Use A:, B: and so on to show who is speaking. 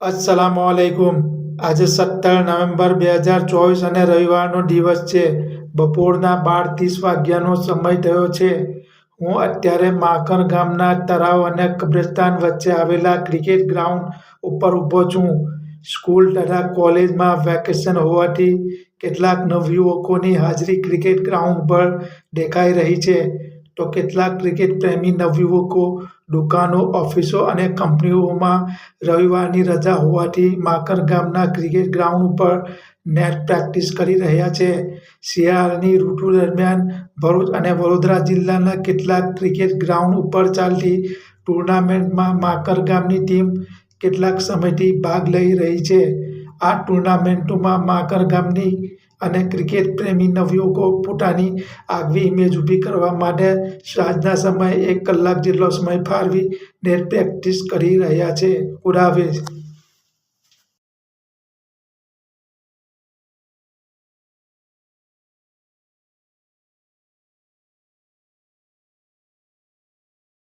A: અસલામ વાલેકુમ આજે સત્તર નવેમ્બર બે હજાર ચોવીસ અને રવિવારનો દિવસ છે. બપોરના બાર ત્રીસ વાગ્યાનો સમય થયો છે. હું અત્યારે માખણ ગામના તળાવ અને કબ્રસ્તાન વચ્ચે આવેલા ક્રિકેટ ગ્રાઉન્ડ ઉપર ઊભો છું. સ્કૂલ તથા કોલેજમાં વેકેશન હોવાથી કેટલાક નવયુવકોની હાજરી ક્રિકેટ ગ્રાઉન્ડ પર દેખાઈ રહી છે. તો કેટલાક ક્રિકેટ પ્રેમી નવયુવકો, દુકાનો, ઓફિસો અને કંપનીઓમાં રવિવારની રજા હોવાથી માકર ગામના ક્રિકેટ ગ્રાઉન્ડ ઉપર નેટ પ્રેક્ટિસ કરી રહ્યા છે. શિયાળાની ઋતુ દરમિયાન ભરૂચ અને વડોદરા જિલ્લાના કેટલાક ક્રિકેટ ગ્રાઉન્ડ ઉપર ચાલતી ટુર્નામેન્ટમાં માકર ગામની ટીમ કેટલાક સમયથી ભાગ લઈ રહી છે. આ ટુર્નામેન્ટોમાં માકર ગામની અને ક્રિકેટ પ્રેમી નવયુવકો પોતાની આગવી ઇમેજ ઊભી કરવા માટે સાંજના સમયે એક કલાક જેટલો સમય ફાળવી નેટ પ્રેક્ટિસ કરી રહ્યા છે. ખુદાહાફિઝ